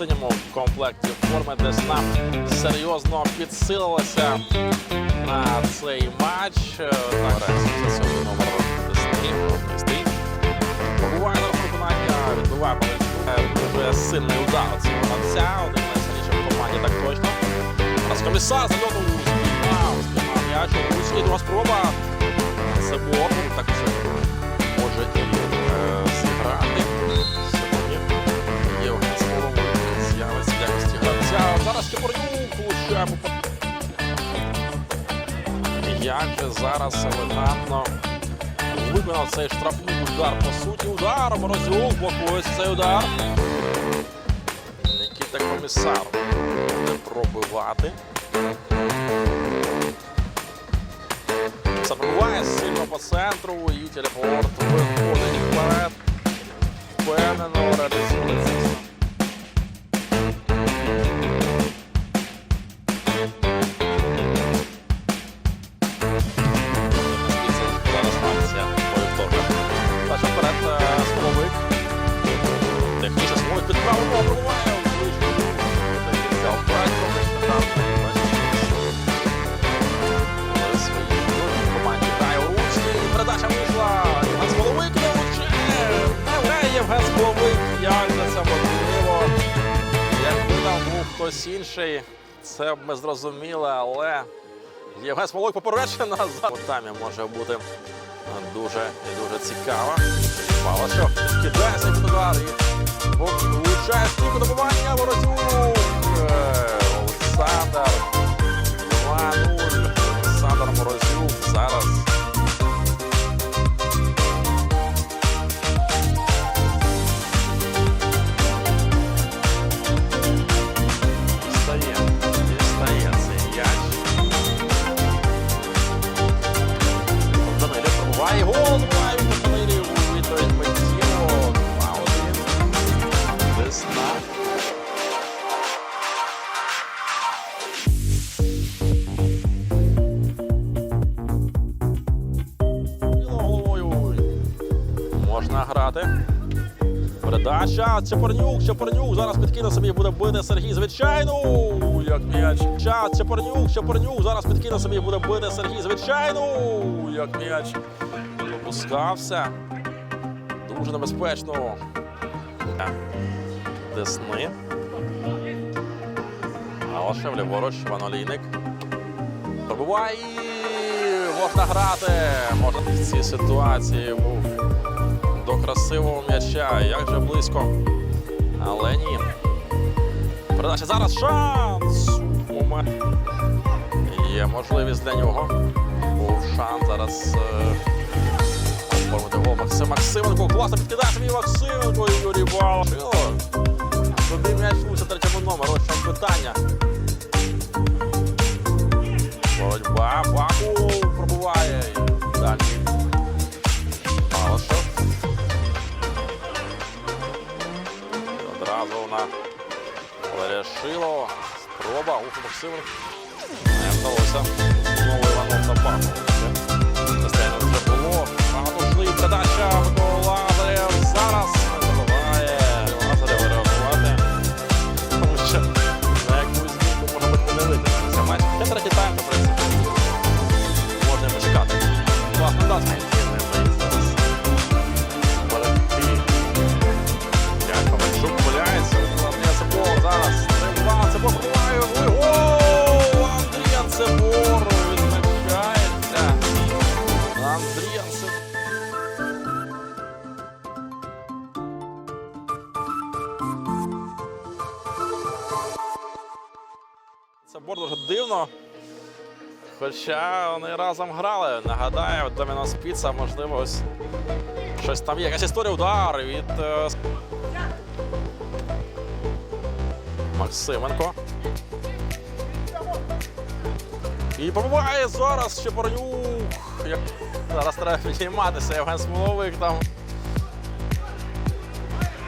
синьому комплекті форми Десна серйозно підсилилася на цей матч. Е, сьогодні номер Десни. Стоїть. На виконання, відбиває Павленчук. Дуже сильний удар цього гравця. Один з найсильніших в команді, так точно. Зараз комісар зальоту спіймав, спіймав м'яч. Луцький друга спроба. Це Бог. Так сьогодні. Євген Слово з'явиться в якості гравця. Зараз Кіпорнюк влучає по як же зараз елегантно виконав цей штрафний удар. По суті, удар. Морозюк блокує цей удар. Нікіта комісар буде пробивати. Забиває сильно по центру і телепорт виходить вперед. Uruguaiana na hora da. Хтось інший, це б ми зрозуміли, але Євген Смоловик попереджена за Там може бути дуже і дуже цікаво. Що кидається свій удар і влучає стійку добування Ворозюк. Е, Олександр гол, забиває від Відповідь Миттєво. 2-1. Весна. Можна грати. Передача. Чепорнюк, Чепорнюк. Зараз підкине собі буде бити Сергій. Звичайно. Як м'яч. Час. Чепорнюк, Чепорнюк. Зараз підкине собі буде бити Сергій. Звичайно. Як м'яч. Опускався. Дуже небезпечно. Десни. Алша ліворуч, Ванолійник. Пробуває. і Можна грати. Можна в цій ситуації був до красивого м'яча. Як же близько. Але ні. Передача зараз шанс. Є можливість для нього. Був шанс зараз. Оформити Максим Максименко. Класно підкидає собі Максименко і Юрій Бал. Туди м'яч у третьому номеру. Ось питання. Боротьба. Баку пробуває. І далі. Малышев. Одразу на Шилова. Спроба. Ух, Максименко. Не вдалося. Знову Іванов вже було. Багато передача. Хоча вони разом грали. Нагадаю, Домінос Піца, можливо, ось щось там є. Якась історія удар від е, Максименко. І побуває зараз Чепорнюк. Як... Зараз треба підійматися. Євген Смоловик там.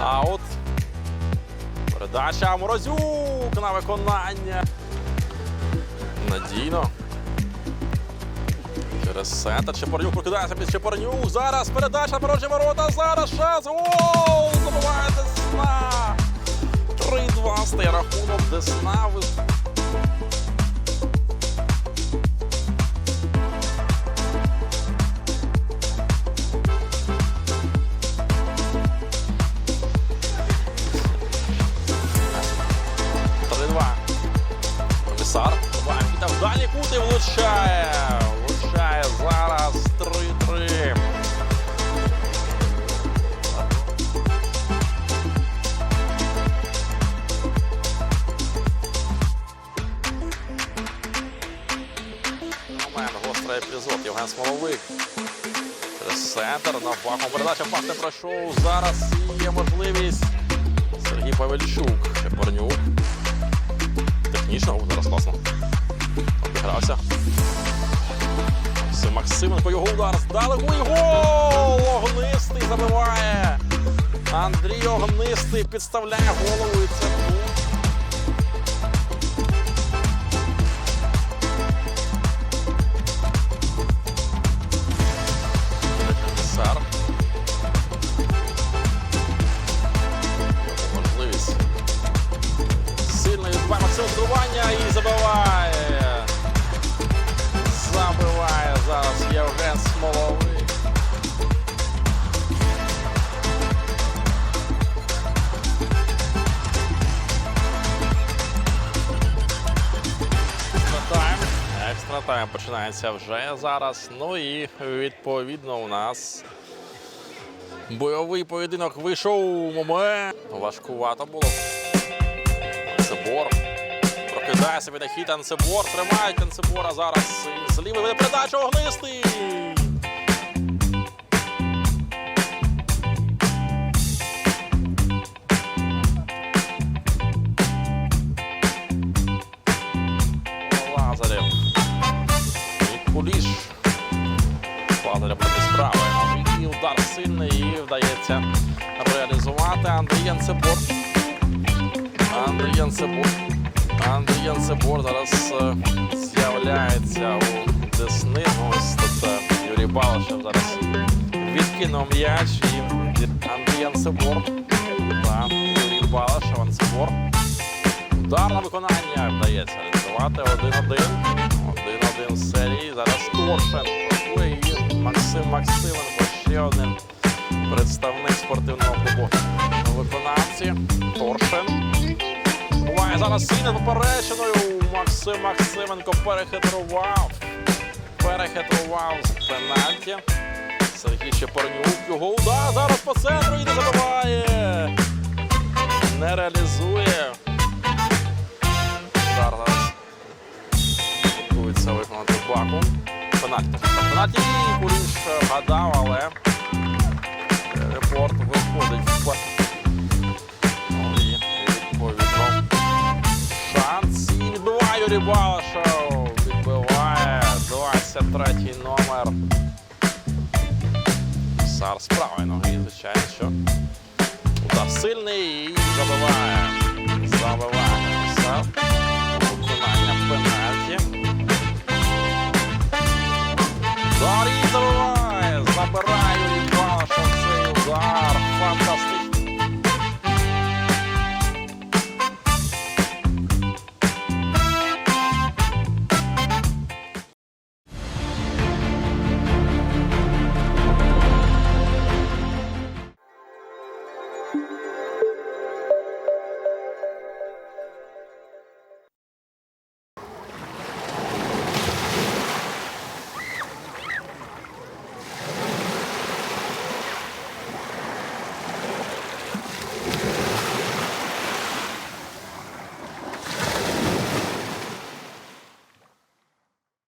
Аут. Передача Морозюк на виконання. Надійно. Через центр Чепорнюк прокидається під Чепорнюк. Зараз передача порожні ворота. Зараз шанс. Гол! Забиває Десна. 3-2 стає рахунок Десна. Ваньки там в. Влучає зараз 3-3. Момент, гострий епізод. Євген Смоловик. Через на фахом передача фах не пройшов. Зараз є можливість. Сергій Павельчук. Технічно, зараз класно. Максим Максименко, його удар здалеку і гол! Огнистий забиває. Андрій Огнистий підставляє голову і це Тайм починається вже зараз. Ну і відповідно у нас бойовий поєдинок вийшов момент. Важкувато було. Анцебор. Прокидає себе на хід Анцебор. Тримають Анцебора зараз. З лівої веде передачу огнистий. Справи. І удар сильний і вдається реалізувати Андрій Анцебор. Андрій Янцебор. Андрій Янцебор зараз е, з'являється у Десни. Ну, Ось тут е, Юрій Балашев зараз відкинув м'яч і Андрій Янцебор. Та Юрій Балашев, Янцебор. Удар на виконання вдається реалізувати 1-1. 1-1 в серії. Зараз Торшен працює і Максим Максименко. Ще один представник спортивного клубу виконавці. Торшен. Буває зараз сильно попереченою. Максим Максименко перехитрував. Перехитрував з пенальті. Сергій Чепорнюк. Його удар зараз по центру і не забиває. Не реалізує. Пенальті. Пенальті Куліш вгадав, але репорт виходить в і шанс. І відбиває Юрій Балашов. Відбиває 23-й номер. Сар з правої ноги, звичайно, що удар сильний і забиває. Забиває Сар. body